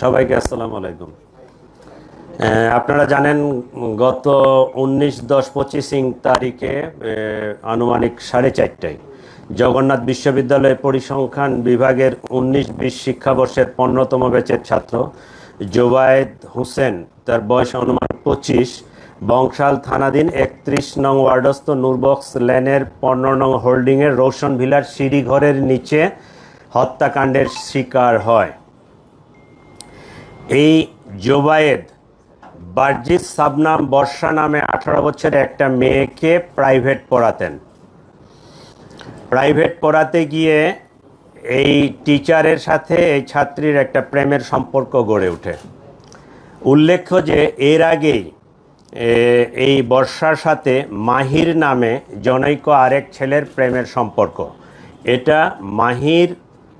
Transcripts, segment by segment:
সবাইকে আসসালামু আলাইকুম। আপনারা জানেন গত উনিশ, দশ, পঁচিশিং তারিখে আনুমানিক সাড়ে চারটায় জগন্নাথ বিশ্ববিদ্যালয় পরিসংখ্যান বিভাগের উনিশ বিশ শিক্ষাবর্ষের পনেরোতম ব্যাচের ছাত্র জোবায়েদ হোসেন, তার বয়স অনুমান পঁচিশ, বংশাল থানাধীন একত্রিশ নং ওয়ার্ডস্থ নূরবক্স লেনের পনেরো নং হোল্ডিংয়ের রোশন ভিলার সিঁড়িঘরের নিচে হত্যাকাণ্ডের শিকার হয়। এই জোবায়েদ বার্জিস সাবনাম বর্ষা নামে আঠারো বছরের একটা মেয়েকে প্রাইভেট পড়াতেন। প্রাইভেট পড়াতে গিয়ে এই টিচারের সাথে এই ছাত্রীর একটা প্রেমের সম্পর্ক গড়ে ওঠে। উল্লেখ্য যে এর আগেই এই বর্ষার সাথে মাহির নামে জনৈক আরেক ছেলের প্রেমের সম্পর্ক। এটা মাহির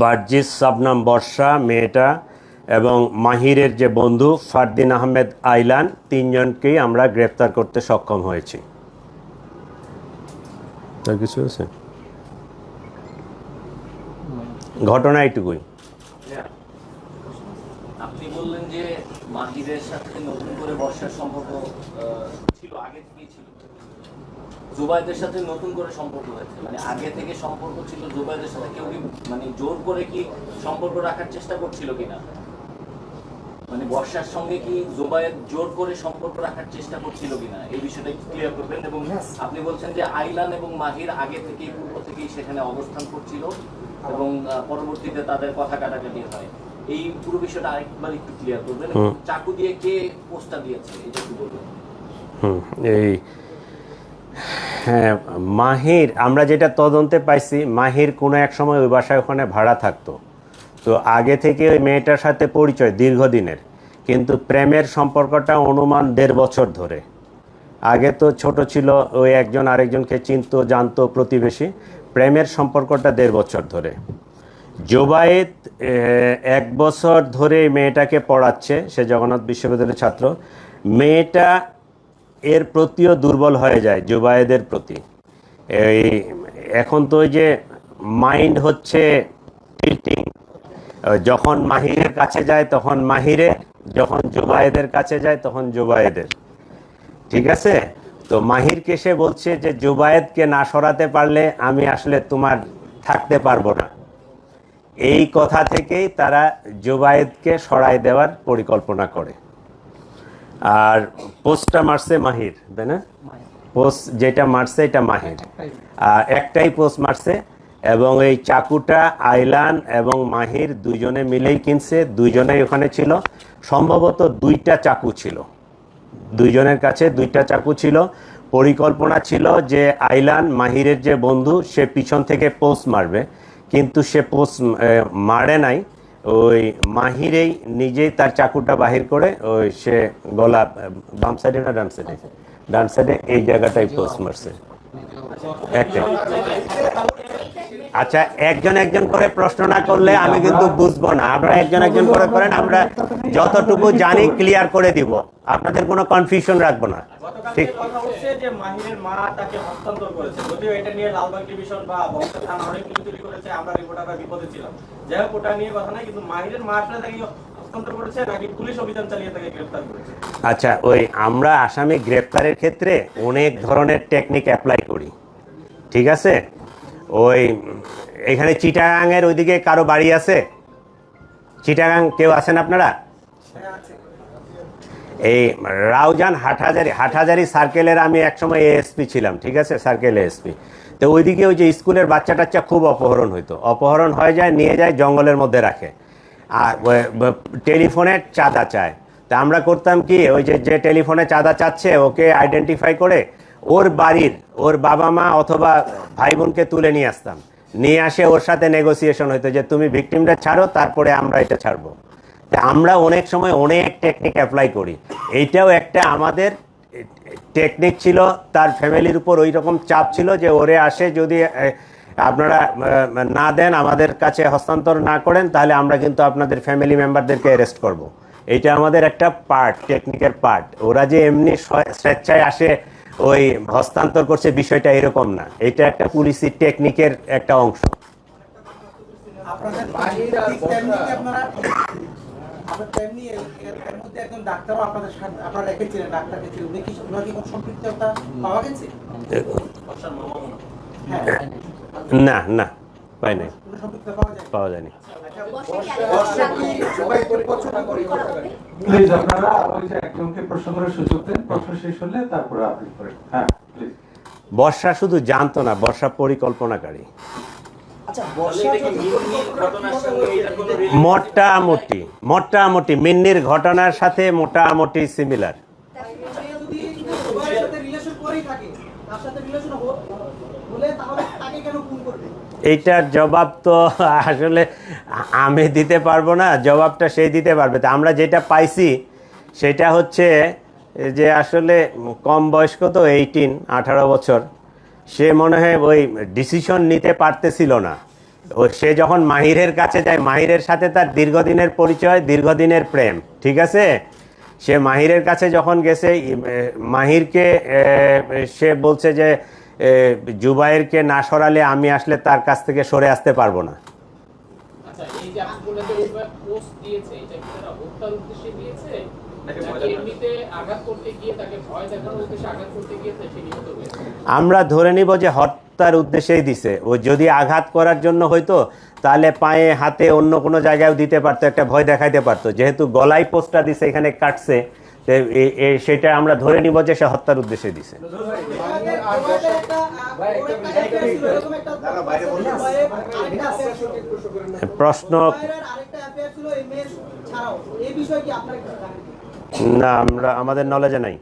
বার্জিস, সাবনাম বর্ষা, মেয়েটা এবং মাহিরের যে বন্ধু ফারদিন আহমেদ আইলান, তিনজনকেই আমরা গ্রেপ্তার করতে সক্ষম হয়েছি। কিছু আছে? ঘটনা এইটুকুই। আপনি বললেন যে মাহিরের সাথে নতুন করে বর্ষার সম্পর্ক ছিল আগে জুবাইদের সাথে নতুন করে সম্পর্ক হয়েছে। মানে আগে থেকে সম্পর্ক ছিল জুবাইদের সাথে কেউ কি মানে জোর করে কি সম্পর্ক রাখার চেষ্টা করছিল কিনা? মানে বর্ষার সঙ্গে কি জুবায়েদ জোর করে সম্পর্ক রাখার চেষ্টা করছিল কিনা? এই বিষয়টা ক্লিয়ার করবেন এবং আপনি বলছেন যে আইলান এবং মাহির আগে থেকেই পূর্ব থেকেই সেখানে অবস্থান করছিল এবং আহ, পরবর্তীতে তাদের কথা কাটাকাটি হয়। এই পুরো বিষয়টা আরেকবার একটু ক্লিয়ার করবেন। এবং চাকু দিয়ে কে পোস্টটা দিয়েছে? এটা একটু বলবেন। হুম এই হ্যাঁ মাহির, আমরা যেটা তদন্তে পাইছি, মাহির কোনো এক সময় ওই বাসায় ওখানে ভাড়া থাকতো। তো আগে থেকে ওই মেয়েটার সাথে পরিচয়, দীর্ঘদিনের। কিন্তু প্রেমের সম্পর্কটা অনুমান দেড় বছর ধরে। আগে তো ছোট ছিল, ওই একজন আরেকজনকে চিনতো, জানতো প্রতিবেশী। প্রেমের সম্পর্কটা দেড় বছর ধরে। জোবায়েত এক বছর ধরে মেয়েটাকে পড়াচ্ছে, সে জগন্নাথ বিশ্ববিদ্যালয়ের ছাত্র। মেয়েটা এর প্রতিও দুর্বল হয়ে যায়, জুবায়েদের প্রতি। এই এখন তো ওই যে মাইন্ড হচ্ছে টিল্টিং। যখন মাহিরের কাছে যায়, তখন মাহিরে, যখন জুবায়েদের কাছে যায়, তখন জুবায়েদের। ঠিক আছে? তো মাহিরকে সে বলছে যে, জুবায়েদকে না সরাতে পারলে আমি আসলে তোমার থাকতে পারব না। এই কথা থেকেই তারা জুবায়েদকে সরাই দেওয়ার পরিকল্পনা করে। আর পোস্টটা মারছে মাহির, তাই না? পোস্ট যেটা মারছে এটা মাহির। আর একটাই পোস্ট মারছে এবং এই চাকুটা, আইলান এবং মাহির দুইজনে মিলেই কিনছে, দুইজনেই ওখানে ছিল। সম্ভবত দুইটা চাকু ছিল। দুইজনের কাছে দুইটা চাকু ছিল। পরিকল্পনা ছিল যে আইলান মাহিরের যে বন্ধু, সে পিছন থেকে পোস্ট মারবে। কিন্তু সে পোস্ট মারে নাই। ওই মাহিরেই নিজেই তার চাকুটা বাহির করে ওই সে গলা, বাম সাইডে না ডান সাইডে ডান সাইডে এই জায়গাটাই পোস্ট মারছে। একটাই আচ্ছা একজন একজন করে প্রশ্ন না করলে আমি কিন্তু বুঝব না। আপনারা একজন একজন করে করেন আমরা যতটুকু জানি ক্লিয়ার করে দিব। আপনাদের কোনো কনফিউশন রাখব না। ঠিক। আচ্ছা ওই আমরা আসামি গ্রেপ্তারের ক্ষেত্রে অনেক ধরনের টেকনিক অ্যাপ্লাই করি। ঠিক আছে? ওই, এখানে চিটাগাংয়ের ওইদিকে কারও বাড়ি আছে? চিটাগাং কেউ আছেন আপনারা? এই রাউজান হাটহাজারি হাটহাজারি সার্কেলের আমি একসময় এএসপি ছিলাম, ঠিক আছে? সার্কেল এএসপি তো ওইদিকে ওই যে স্কুলের বাচ্চা টাচ্চা খুব অপহরণ হইতো। অপহরণ হয়ে যায়, নিয়ে যায়, জঙ্গলের মধ্যে রাখে। আর টেলিফোনে চাঁদা চায়। তা আমরা করতাম কি, ওই যে যে টেলিফোনে চাঁদা চাচ্ছে, ওকে আইডেন্টিফাই করে ওর বাড়ির, ওর বাবা মা অথবা ভাই বোনকে তুলে নিয়ে আসতাম। নিয়ে আসে ওর সাথে নেগোসিয়েশন হইতো যে, তুমি ভিকটিমটা ছাড়ো, তারপরে আমরা এটা ছাড়বো। আমরা অনেক সময় অনেক টেকনিক অ্যাপ্লাই করি। এইটাও একটা আমাদের টেকনিক ছিল, তার ফ্যামিলির উপর ওই রকম চাপ ছিল যে, ওরে আসে যদি আপনারা না দেন, আমাদের কাছে হস্তান্তর না করেন, তাহলে আমরা কিন্তু আপনাদের ফ্যামিলি মেম্বারদেরকে অ্যারেস্ট করব। এইটা আমাদের একটা পার্ট টেকনিকের পার্ট ওরা যে এমনি স্বেচ্ছায় আসে ওই হস্তান্তর করছে বিষয়টা এরকম না। এটা একটা পুলিশি টেকনিকের একটা অংশ। হ্যাঁ। না না। পাই নাই। পাওয়া যায়নি। প্লিজ আপনারা একজনকে প্রশ্ন করার সুযোগ দেন প্রশ্ন শেষ হলে তারপরে আপনি করেন হ্যাঁ প্লিজ বর্ষা শুধু জানতো না বর্ষা পরিকল্পনাকারী। আচ্ছা মোটামুটি মোটামুটি মিন্নির ঘটনার সাথে মোটামুটি সিমিলার যদি সবার সাথে রিলেশন করেই থাকে তার সাথে রিলেশন হলে তাহলে তাকে কেন ফোন করবে এইটার জবাব তো আসলে আমি দিতে পারব না, জবাবটা সেই দিতে পারবে। তা আমরা যেটা পাইছি, সেটা হচ্ছে যে আসলে কম বয়স্ক তো এইটিন আঠারো বছর, সে মনে হয় ওই ডিসিশন নিতে পারতেছিল না। ও সে যখন মাহিরের কাছে যায়, মাহিরের সাথে তার দীর্ঘদিনের পরিচয়, দীর্ঘদিনের প্রেম, ঠিক আছে? সে মাহিরের কাছে যখন গেছে মাহিরকে সে বলছে যে জুবাইরকে না সরালে আমি আসলে তার কাছ থেকে সরে আসতে পারব না। আচ্ছা এই যে আপনি বললেন যে ওইভাবে পোস্ট দিয়েছে এটা কি তারা হত্যার উদ্দেশ্যে দিয়েছে? নাকি ভয় নাকি দেখানো? এমনিতে আঘাত করতে গিয়ে তাকে ভয় দেখানোর উদ্দেশ্যে আঘাত করতে গিয়েছে সে নিহত হয়েছে? আমরা ধরে নিব যে হত্যার উদ্দেশ্যেই দিছে। ও যদি আঘাত করার জন্য হয়তো তাহলে পায়ে হাতে অন্য কোনো জায়গায় দিতে পারতো একটা ভয় দেখাইতে পারতো। যেহেতু গলায় পোস্টটা দিছে এখানে কাটছে। সেটা আমরা ধরে নিব যে সে হত্যার উদ্দেশ্যে দিছে প্রশ্ন আরেকটা অ্যাফেয়ার ছিল এই মেয়ে ছাড়াও এই বিষয়ে কি আপনারা কিছু জানেন না আমরা আমাদের নলেজে নাই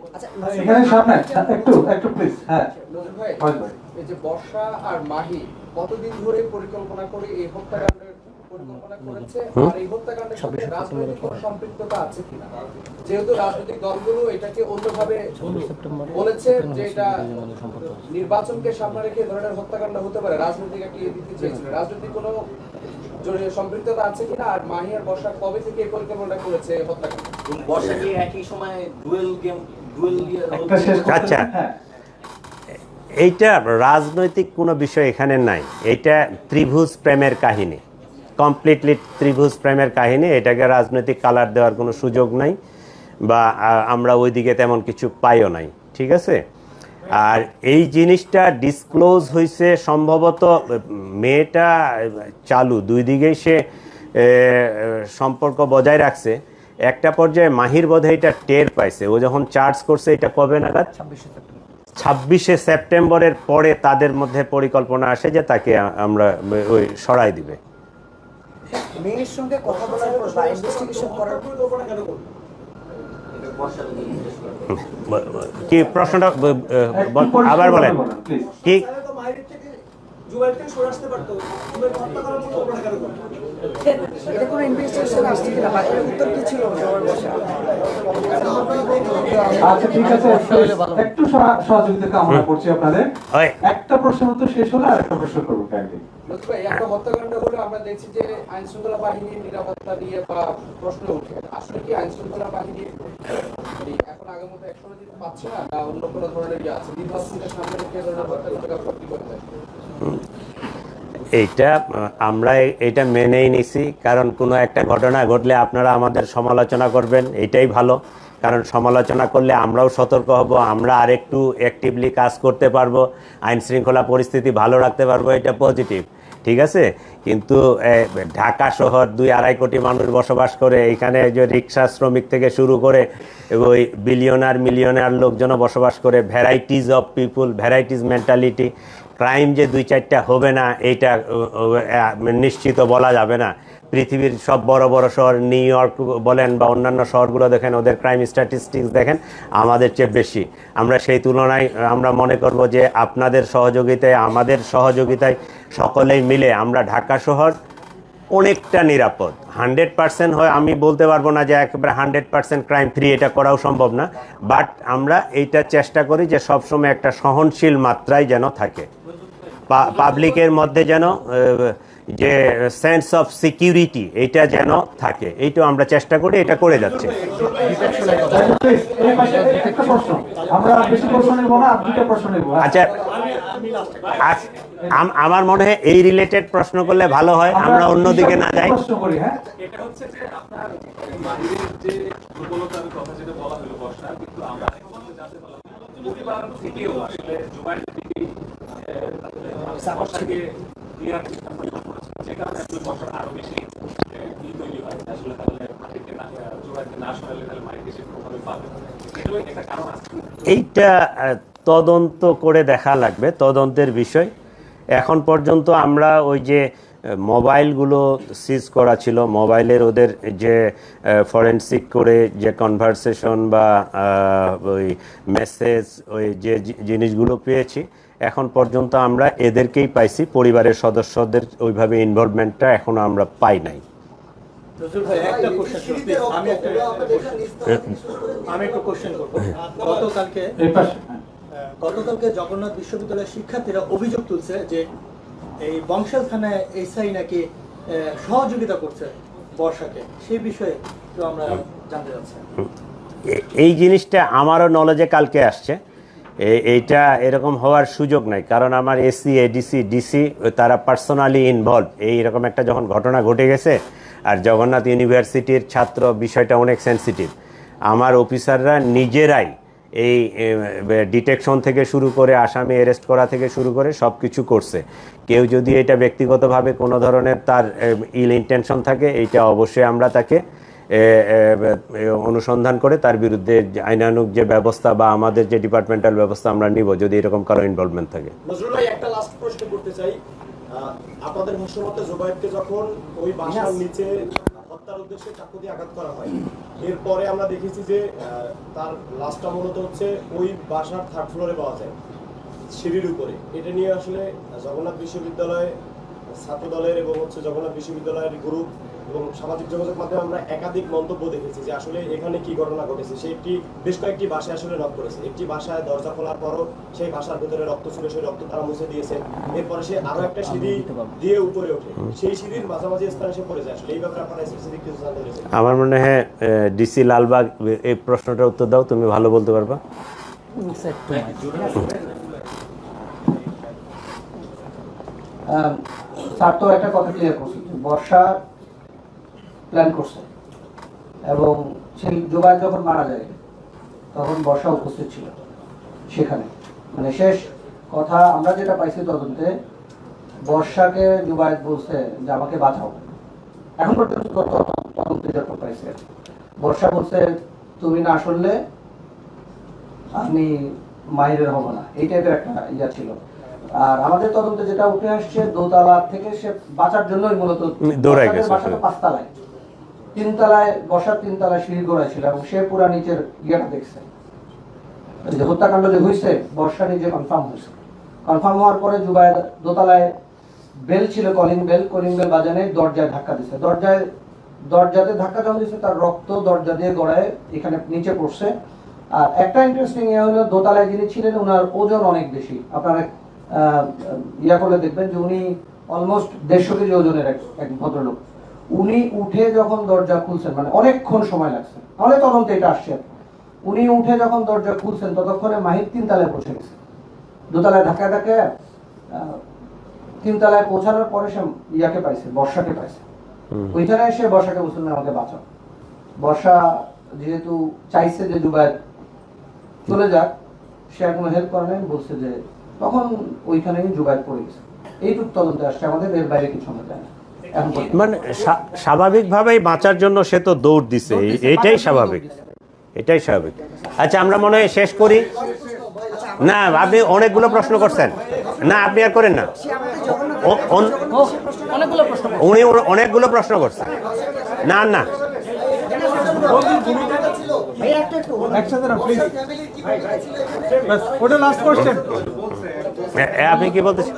একটু একটু প্লিজ হ্যাঁ নজরুল ভাই হয় ভাই। এই যে বর্ষা আর মাহি কতদিন ধরে পরিকল্পনা করে এই হত্যাকাণ্ডের পরিকল্পনা করেছে আর এই হত্যাকাণ্ডের সাথে রাজনৈতিক কোনো সম্পৃক্ততা আছে কিনা? যেহেতু রাজনৈতিক দলগুলো এটাকে অন্যভাবে বলেছে যে এটা নির্বাচনকে সামনে রেখে ধরনের হত্যাকাণ্ড হতে পারে। রাজনৈতিক একটা দিতে চেয়েছিল। রাজনৈতিক কোনো সম্পৃক্ততা আছে কিনা? আর মাহি বর্ষা কবে থেকে এই পরিকল্পনা করেছে হত্যাকাণ্ড? বর্ষা কি একই সময় ডুয়েল গেম ডুয়েল একটা শেষ করতে আচ্ছা। হ্যাঁ। এইটা রাজনৈতিক কোনো বিষয় এখানে নাই। এটা ত্রিভুজ প্রেমের কাহিনী। কমপ্লিটলি ত্রিভুজ প্রেমের কাহিনী এটাকে রাজনৈতিক কালার দেওয়ার কোনো সুযোগ নাই বা আমরা ওইদিকে তেমন কিছু পাইও নাই ঠিক আছে? আর এই জিনিসটা ডিসক্লোজ হয়েছে সম্ভবত মেয়েটা চালু দুই দিকেই সে সম্পর্ক বজায় রাখছে। একটা পর্যায়ে মাহির বোধহয় এটা টের পাইছে ও যখন চার্জ করছে এটা কবে নাগাদ? ছাব্বিশে সেপ্টেম্বরের পরে তাদের মধ্যে পরিকল্পনা আসে যে তাকে আমরা ওই সরাই দিবে। মেয়ের সঙ্গে কথা বলার পর বা ইনভেস্টিগেশন করার কি প্রশ্নটা আবার বলেন। কি? তো মায়ের জুবাইর থেকে সরে আসতে পারতো। জুবাইর হত্যা করার কেন করবে এটা কোনো ইনভেস্টিগেশন আসছে কিনা? বা এর উত্তর কি ছিল? আচ্ছা ঠিক আছে একটু- একটু সহযোগিতা কামনা করছি আপনাদের। একটা প্রশ্ন উত্তর শেষ হলে আরেকটা প্রশ্ন করব কাইন্ডলি। একটা হত্যাকাণ্ড হলে আমরা দেখছি যে আইন শৃঙ্খলা বাহিনীর নিরাপত্তা নিয়ে বা প্রশ্ন উঠে আসলে কি আইন শৃঙ্খলা বাহিনী এখন আগের মতো একশো দিতে পাচ্ছে না অন্য কোনো ধরনের ইয়ে আছে? নির্বাচনকে সামনে রেখে এ ধরনের হত্যাকাণ্ড সত্যি করে দেয় এইটা আমরা এটা মেনেই নিছি। কারণ কোনো একটা ঘটনা ঘটলে আপনারা আমাদের সমালোচনা করবেন এটাই ভালো। কারণ সমালোচনা করলে আমরাও সতর্ক হব, আমরা আরেকটু অ্যাক্টিভলি কাজ করতে পারব আইন শৃঙ্খলা পরিস্থিতি ভালো রাখতে পারব, এটা পজিটিভ ঠিক আছে? কিন্তু ঢাকা শহর দুই আড়াই কোটি মানুষ বসবাস করে, এখানে যে রিক্সা শ্রমিক থেকে শুরু করে, ওই বিলিয়নার মিলিয়নার লোকজনও বসবাস করে varieties of people varieties mentality crime যে দুই চারটা হবে না আ, নিশ্চিত বলা যাবে না। পৃথিবীর সব বড় বড় শহর নিউ ইয়র্ক বলেন বা অন্যান্য শহরগুলো দেখেন ওদের ক্রাইম স্ট্যাটিস্টিক্স দেখেন আমাদের চেয়ে বেশি। আমরা সেই তুলনায় আমরা মনে করব যে আপনাদের সহযোগিতায় আমাদের সহযোগিতায় সকলেই মিলে আমরা ঢাকা শহর অনেকটা নিরাপদ। হান্ড্রেড পার্সেন্ট হয় আমি বলতে পারব না যে একেবারে হান্ড্রেড পার্সেন্ট ক্রাইম ফ্রি এটা করাও সম্ভব না বাট আমরা এইটা চেষ্টা করি যে সবসময় একটা সহনশীল মাত্রায় যেন থাকে। পাবলিকের মধ্যে যেন যে সেন্স অফ সিকিউরিটি এটা যেন থাকে। এইটা আমরা চেষ্টা করি এটা করে যাচ্ছে। আচ্ছা আমার মনে হয় এই রিলেটেড প্রশ্ন করলে ভালো হয় আমরা অন্যদিকে না যাই। হ্যাঁ? এটা হচ্ছে যে আপনার যে দুর্বলতার কথা যেটা বলা হলো বর্ষা কিন্তু আমরা জানতে পারলাম পরিবার থেকেও আসলে জুবাইর দিদি বর্ষাকে ক্লিয়ার সিস্টেম পরিবর্তন যে কারণে আসলে বর্ষা আরও বেশি তৈরি হয় আসলে তাহলে মাহিরকে না জুবাইরকে না সরালে তাহলে মাহিরকে সে কোনোভাবে পাবে এটাও একটা কারণ আছে। এইটা তদন্ত করে দেখা লাগবে তদন্তের বিষয়। এখন পর্যন্ত আমরা ওই যে মোবাইলগুলো সিজ করা ছিল মোবাইলের ওদের যে ফরেন্সিক করে যে কনভারসেশন বা ওই মেসেজ ওই যে জিনিসগুলো পেয়েছি এখন পর্যন্ত আমরা এদেরকেই পাইছি পরিবারের সদস্যদের ওইভাবে ইনভলভমেন্টটা এখনও আমরা পাই নাই। নজরুল একটা কোশ্চেন আমি একটা কোশ্চেন করব। গতকালকে এই পাশে। হ্যাঁ। আহ, গতকালকে জগন্নাথ বিশ্ববিদ্যালয়ের শিক্ষার্থীরা অভিযোগ তুলছে যে এই বংশাল থানায় এসআই নাকি সহযোগিতা করছে বর্ষাকে। সেই বিষয়ে তো আমরা জানতে চাচ্ছি। এই জিনিসটা আমারও নলেজে কালকে আসছে। এইটা এরকম হওয়ার সুযোগ নাই কারণ আমার এসি এডিসি ডিসি তারা পার্সোনালি ইনভলভ এইরকম একটা যখন ঘটনা ঘটে গেছে আর জগন্নাথ ইউনিভার্সিটির ছাত্র বিষয়টা অনেক সেন্সিটিভ আমার অফিসাররা নিজেরাই এই ডিটেকশন থেকে শুরু করে আসামি অ্যারেস্ট করা থেকে শুরু করে সব কিছু করছে। কেউ যদি এটা ব্যক্তিগতভাবে কোনো ধরনের তার ইল ইন্টেনশন থাকে এইটা অবশ্যই আমরা তাকে অনুসন্ধান করে তার বিরুদ্ধে যে আইনানুগ যে ব্যবস্থা বা আমাদের যে ডিপার্টমেন্টাল ব্যবস্থা আমরা নিব যদি এরকম কারও ইনভলভমেন্ট থাকে। একটা লাস্ট প্রশ্ন করতে চাই। আপনাদের ভাষ্যমতে জোবাইরকে যখন ওই বাসার নিচে হত্যার উদ্দেশ্যে চাকু দিয়ে আঘাত করা হয়। এরপরে আমরা দেখেছি যে তার লাশটা মূলত হচ্ছে ওই বাসার থার্ড ফ্লোরে পাওয়া যায়, সিঁড়ির উপরে। এটা নিয়ে আসলে জগন্নাথ বিশ্ববিদ্যালয় ছাত্র দলের এবং হচ্ছে জগন্নাথ বিশ্ববিদ্যালয়ের গ্রুপ এবং সামাজিক যোগাযোগ মাধ্যমে আমরা একাধিক মন্তব্য দেখেছি যে আসলে এখানে কি ঘটনা ঘটেছে। সে একটি বেশ কয়েকটি বাসায় আসলে নক করেছে একটি বাসায় দরজা খোলার পরও সেই বাসার ভেতরে রক্ত ছিল সেই রক্ত তারা মুছে দিয়েছে। এরপরে সে আরও একটা সিঁড়ি দিয়ে উপরে ওঠে। সেই সিঁড়ির মাঝামাঝি স্থানে সে পড়ে যায়। আসলে এই ব্যাপারে আপনারা স্পেসিফিক কিছু জানতে পেরেছেন আমার মনে হয় ডিসি লালবাগ এই প্রশ্নটার উত্তর দাও তুমি ভালো বলতে পারবা। আম, স্যার তো একটা কথা ক্লিয়ার করছে। বর্ষা প্ল্যান করছে। এবং সেই জোবাই যখন মারা যায় তখন বর্ষা উপস্থিত ছিল সেখানে। মানে শেষ কথা আমরা যেটা পাইছি তদন্তে বর্ষাকে জুবায়েত বলছে যে আমাকে বাঁচাও। এখন পর্যন্ত তদন্তে যখন পাইছে। বর্ষা বলছে তুমি না শুনলে আমি মাহিরের হব না। এই টাইপের একটা ইয়া ছিল। আর আমাদের তদন্তে যেটা উঠে আসছে দোতলা থেকে সে বাঁচার জন্যই মূলত দৌড়ায় বসাদের গেছে, পাঁচতলায়। তিনতলায়, বসার তিনতলায় সিঁড়ি করা ছিল এবং সে পুরা নিচের ইয়েটা দেখছে। যে হত্যাকাণ্ড যে হয়েছে বর্ষা নিজে কনফার্ম হয়েছে কনফার্ম হওয়ার পরে জুবাই দোতলায় বেল ছিল কলিং বেল কলিং বেল বাজানে দরজায় ধাক্কা দিছে। দরজায়, দরজাতে ধাক্কা যখন দিচ্ছে তার রক্ত দরজা দিয়ে গড়ায় এখানে নিচে পড়ছে। আর একটা ইন্টারেস্টিং ইয়ে হলো, দোতলায় যিনি ছিলেন ওনার ওজন অনেক বেশি। আপনারা ইয়া করলে দেখবেন যে উনি অলমোস্ট দেড়শো কেজি ওজনের এক ভদ্রলোক। উনি উঠে যখন দরজা খুলছেন মানে অনেকক্ষণ সময় লাগছে। তাহলে তদন্তে এটা আসছে। উনি উঠে যখন দরজা খুলছেন ততক্ষণে মাহির তিন তলায় পৌঁছে গেছে। দোতলায় ধাক্কা ধাক্কা তিন তলায় পৌঁছানোর পরে সে ইয়াকে পাইছে বর্ষাকে পাইছে। ওইখানে এসে বর্ষাকে বলছেন আমাকে বাঁচাও। বর্ষা যেহেতু চাইছে যে জুবায়ের চলে যাক সে আর কোনো হেল্প করে নাই বলছে যে তখন ওইখানেই জুবায়ের পড়ে গেছে। এইটুক তদন্তে আসছে আমাদের এর বাইরে কিছু আমরা জানি না। মানে স্বা- স্বাভাবিকভাবেই বাঁচার জন্য সে তো দৌড় দিছে। এই- এইটাই স্বাভাবিক। এটাই স্বাভাবিক। আচ্ছা আমরা মনে হয় শেষ করি। না আপনি অনেকগুলো প্রশ্ন করছেন। না আপনি আর করেন না। উনি অনেকগুলো প্রশ্ন করছেন। না না। আপনি কি বলতেছেন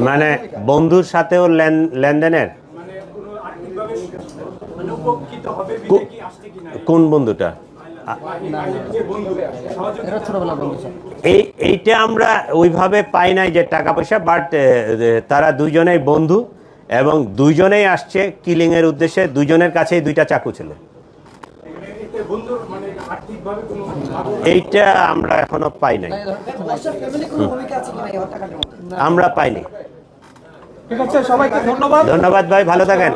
মানে বন্ধুর সাথেও লেন- লেনদেনের? মানে কোনো মানে কিনা? বন্ধুটা? এই এইটা আমরা ওইভাবে পাই নাই যে টাকা পয়সা বাট তারা দুইজনেই বন্ধু এবং দুইজনেই আসছে কিলিং এর উদ্দেশ্যে দুইজনের কাছেই দুইটা চাকু ছিল এখানে এতে বন্ধুর মানে আর্থিকভাবে কোনো এইটা আমরা এখনও পাই নাই। আমরা পাইনি। ঠিক আছে সবাইকে ধন্যবাদ। ধন্যবাদ ভাই ভালো থাকেন।